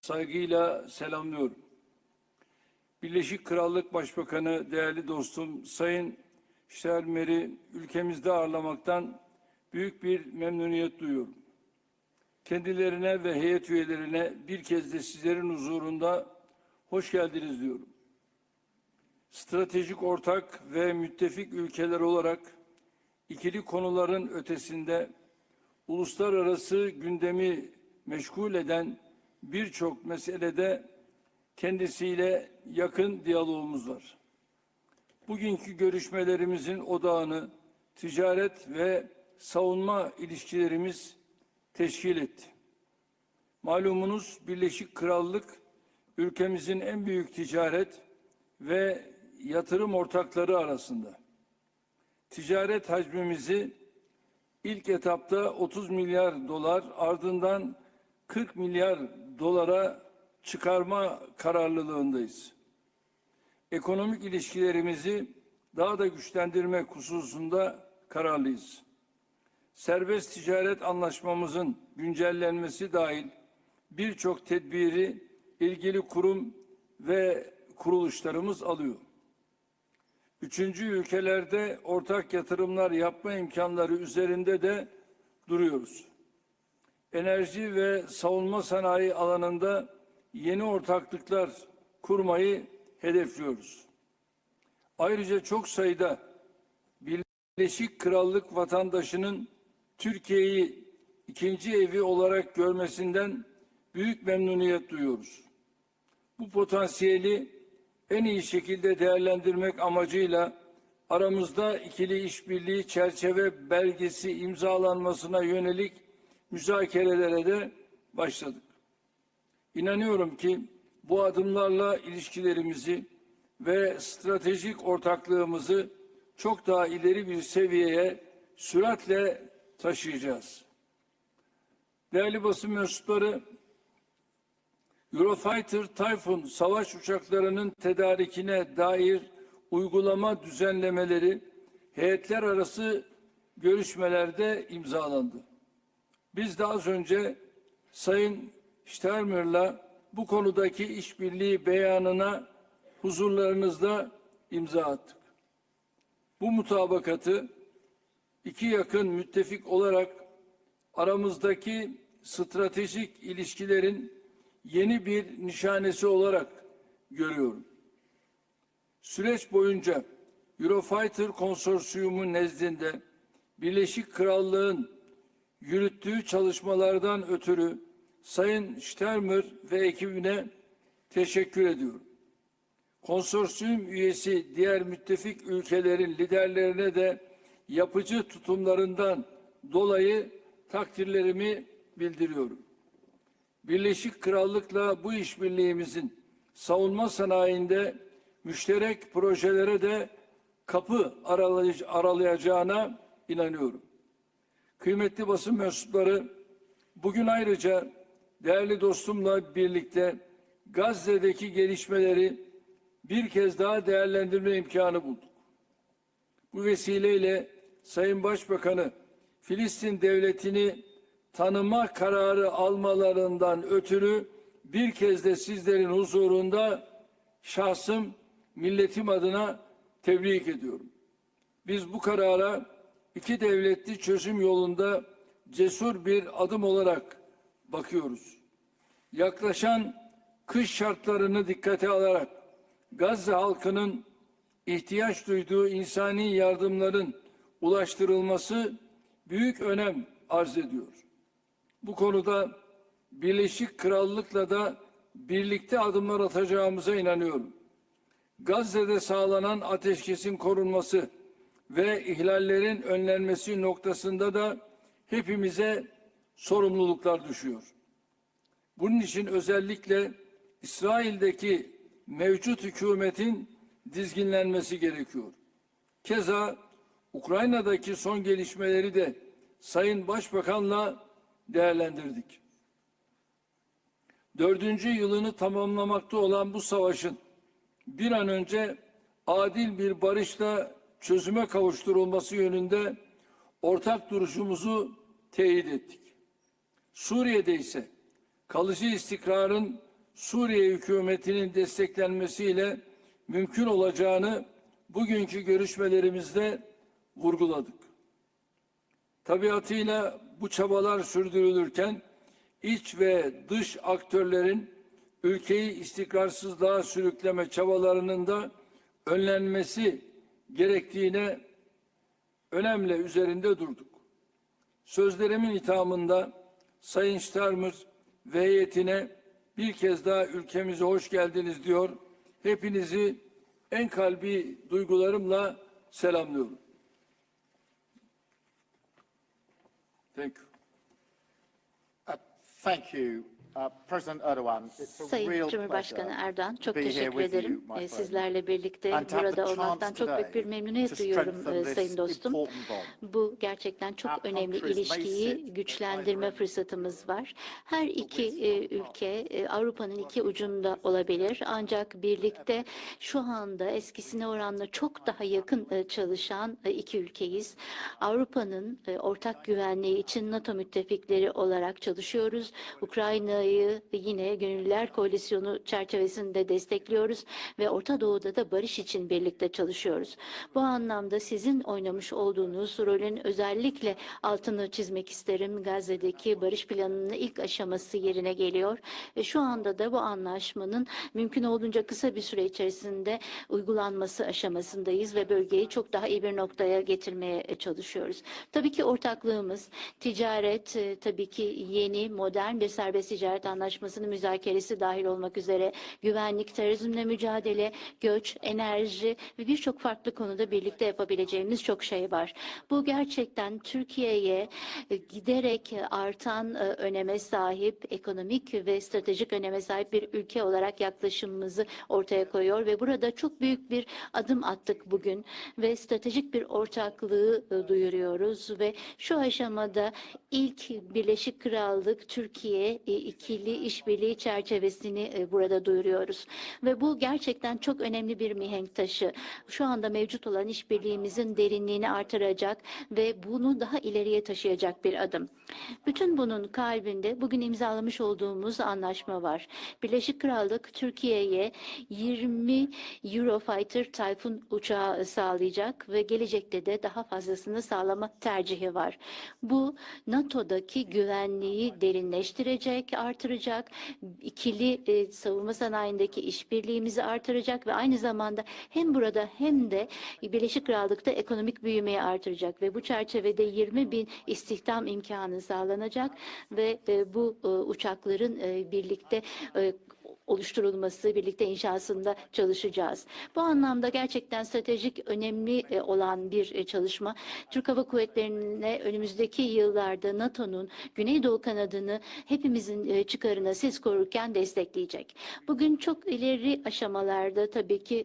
saygıyla selamlıyorum. Birleşik Krallık Başbakanı değerli dostum Sayın Steinmeier'i ülkemizde ağırlamaktan büyük bir memnuniyet duyuyorum. Kendilerine ve heyet üyelerine bir kez de sizlerin huzurunda hoş geldiniz diyorum. Stratejik ortak ve müttefik ülkeler olarak ikili konuların ötesinde uluslararası gündemi meşgul eden birçok meselede kendisiyle yakın diyalogumuz var. Bugünkü görüşmelerimizin odağını ticaret ve savunma ilişkilerimiz teşkil etti. Malumunuz Birleşik Krallık ülkemizin en büyük ticaret ve yatırım ortakları arasında. Ticaret hacmimizi ilk etapta 30 milyar dolar ardından 40 milyar dolara çıkarma kararlılığındayız. Ekonomik ilişkilerimizi daha da güçlendirmek hususunda kararlıyız. Serbest ticaret anlaşmamızın güncellenmesi dahil birçok tedbiri ilgili kurum ve kuruluşlarımız alıyor. Üçüncü ülkelerde ortak yatırımlar yapma imkanları üzerinde de duruyoruz enerji ve savunma sanayi alanında yeni ortaklıklar kurmayı hedefliyoruz. Ayrıca çok sayıda Birleşik Krallık vatandaşının Türkiye'yi ikinci evi olarak görmesinden büyük memnuniyet duyuyoruz. Bu potansiyeli en iyi şekilde değerlendirmek amacıyla aramızda ikili işbirliği çerçeve belgesi imzalanmasına yönelik müzakerelere de başladık. İnanıyorum ki bu adımlarla ilişkilerimizi ve stratejik ortaklığımızı çok daha ileri bir seviyeye süratle taşıyacağız. Değerli basın mensupları, Eurofighter Typhoon savaş uçaklarının tedarikine dair uygulama düzenlemeleri heyetler arası görüşmelerde imzalandı. Biz de az önce Sayın Steinmeier'la bu konudaki işbirliği beyanına huzurlarınızda imza attık. Bu mutabakatı iki yakın müttefik olarak aramızdaki stratejik ilişkilerin yeni bir nişanesi olarak görüyorum. Süreç boyunca Eurofighter konsorsiyumu nezdinde Birleşik Krallığın yürüttüğü çalışmalardan ötürü Sayın Sternmer ve ekibine teşekkür ediyorum. Konsorsiyum üyesi diğer müttefik ülkelerin liderlerine de yapıcı tutumlarından dolayı takdirlerimi bildiriyorum. Birleşik Krallık'la bu işbirliğimizin savunma sanayinde müşterek projelere de kapı aralayacağına inanıyorum. Kıymetli basın mensupları, bugün ayrıca değerli dostumla birlikte Gazze'deki gelişmeleri bir kez daha değerlendirme imkanı bulduk. Bu vesileyle Sayın Başbakanı Filistin devletini tanıma kararı almalarından ötürü bir kez de sizlerin huzurunda şahsım milletim adına tebrik ediyorum. Biz bu karara iki devletli çözüm yolunda cesur bir adım olarak bakıyoruz. Yaklaşan kış şartlarını dikkate alarak Gazze halkının ihtiyaç duyduğu insani yardımların ulaştırılması büyük önem arz ediyor. Bu konuda Birleşik Krallık'la da birlikte adımlar atacağımıza inanıyorum. Gazze'de sağlanan ateşkesin korunması ve ihlallerin önlenmesi noktasında da hepimize sorumluluklar düşüyor. Bunun için özellikle İsrail'deki mevcut hükümetin dizginlenmesi gerekiyor. Keza Ukrayna'daki son gelişmeleri de Sayın Başbakan'la değerlendirdik. Dördüncü yılını tamamlamakta olan bu savaşın bir an önce adil bir barışla çözüme kavuşturulması yönünde ortak duruşumuzu teyit ettik. Suriye'de ise kalıcı istikrarın Suriye hükümetinin desteklenmesiyle mümkün olacağını bugünkü görüşmelerimizde vurguladık. Tabiatıyla bu çabalar sürdürülürken iç ve dış aktörlerin ülkeyi istikrarsızlığa sürükleme çabalarının da önlenmesi gerektiğine önemli üzerinde durduk. Sözlerimin ithamında Sayın Starmer ve heyetine bir kez daha ülkemize hoş geldiniz diyor. Hepinizi en kalbi duygularımla selamlıyorum. Thank you. Uh, Thank you, Uh, Sayın Cumhurbaşkanı Erdoğan, çok teşekkür ederim. Ee. Sizlerle birlikte burada olmaktan çok büyük bir memnuniyet duyuyorum e, this sayın dostum. Bu gerçekten çok önemli ilişkiyi güçlendirme at fırsatımız var. Her iki e, ülke e, Avrupa'nın iki ucunda olabilir. Ancak birlikte şu anda eskisine oranla çok daha yakın e, çalışan iki ülkeyiz. Avrupa'nın ortak güvenliği için NATO müttefikleri olarak çalışıyoruz. Ukrayna'yı yine Gönüllüler Koalisyonu çerçevesinde destekliyoruz ve Orta Doğu'da da barış için birlikte çalışıyoruz. Bu anlamda sizin oynamış olduğunuz rolün özellikle altını çizmek isterim. Gazze'deki barış planının ilk aşaması yerine geliyor ve şu anda da bu anlaşmanın mümkün olduğunca kısa bir süre içerisinde uygulanması aşamasındayız ve bölgeyi çok daha iyi bir noktaya getirmeye çalışıyoruz. Tabii ki ortaklığımız ticaret, e, tabii ki yeni modern bir serbest ticaret anlaşmasının müzakeresi dahil olmak üzere güvenlik, terörizmle mücadele, göç, enerji ve birçok farklı konuda birlikte yapabileceğimiz çok şey var. Bu gerçekten Türkiye'ye e, giderek artan e, öneme sahip, ekonomik ve stratejik öneme sahip bir ülke olarak yaklaşımımızı ortaya koyuyor ve burada çok büyük bir adım attık bugün ve stratejik bir ortaklığı e, duyuruyoruz ve şu aşamada ilk Birleşik Krallık Türkiye ikili işbirliği çerçevesini e, burada duyuruyoruz ve bu gerçekten çok önemli bir mihenk taşı. Şu anda mevcut olan işbirliğimizin derinliğini artıracak ve bunu daha ileriye taşıyacak bir adım. Bütün bunun kalbinde bugün imzalamış olduğumuz anlaşma var. Birleşik Krallık Türkiye'ye 20 Eurofighter Typhoon uçağı sağlayacak ve gelecekte de daha fazlasını sağlama tercihi var. Bu NATO'daki güvenliği derinleştirecek, artıracak, ikili e, savunma sanayindeki işbirliğimizi artıracak ve aynı zamanda hem burada hem de Birleşik Krallık'ta ekonomik büyümeyi artıracak ve bu çerçevede 20 bin istihdam imkanı sağlanacak ve e, bu e, uçakların e, birlikte e, oluşturulması, birlikte inşasında çalışacağız. Bu anlamda gerçekten stratejik önemli e, olan bir e, çalışma. Türk Hava Kuvvetleri'ne önümüzdeki yıllarda NATO'nun Güneydoğu kanadını hepimizin e, çıkarına siz korurken destekleyecek. Bugün çok ileri aşamalarda tabii ki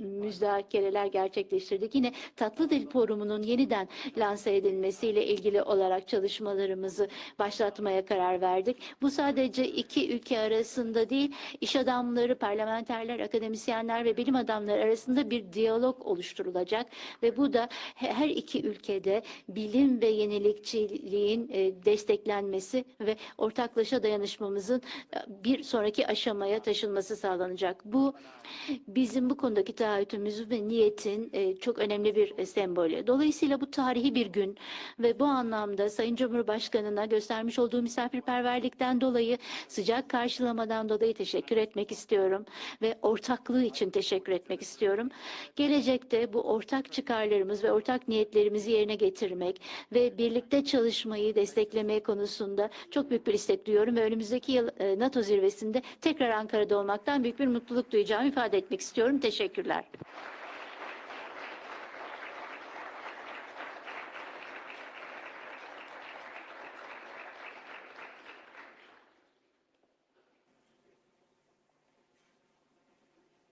müzakereler gerçekleştirdik. Yine tatlı dil forumunun yeniden lanse edilmesiyle ilgili olarak çalışmalarımızı başlatmaya karar verdik. Bu sadece iki ülke arasında değil, iş adamları, parlamenterler, akademisyenler ve bilim adamları arasında bir diyalog oluşturulacak ve bu da he- her iki ülkede bilim ve yenilikçiliğin e, desteklenmesi ve ortaklaşa dayanışmamızın e, bir sonraki aşamaya taşınması sağlanacak. Bu bizim bu konudaki taahhütümüz ve niyetin e, çok önemli bir sembolü. Dolayısıyla bu tarihi bir gün ve bu anlamda Sayın Cumhurbaşkanı'na göstermiş olduğu misafirperverlikten dolayı sıcak karşılamadan dolayı teşekkür etmek istiyorum ve ortaklığı için teşekkür etmek istiyorum. Gelecekte bu ortak çıkarlarımız ve ortak niyetlerimizi yerine getirmek ve birlikte çalışmayı desteklemeye konusunda çok büyük bir istek duyuyorum ve önümüzdeki yıl e, NATO zirvesinde tekrar Ankara'da olmaktan büyük bir mutluluk duyacağımı ifade etmek istiyorum. Teşekkürler.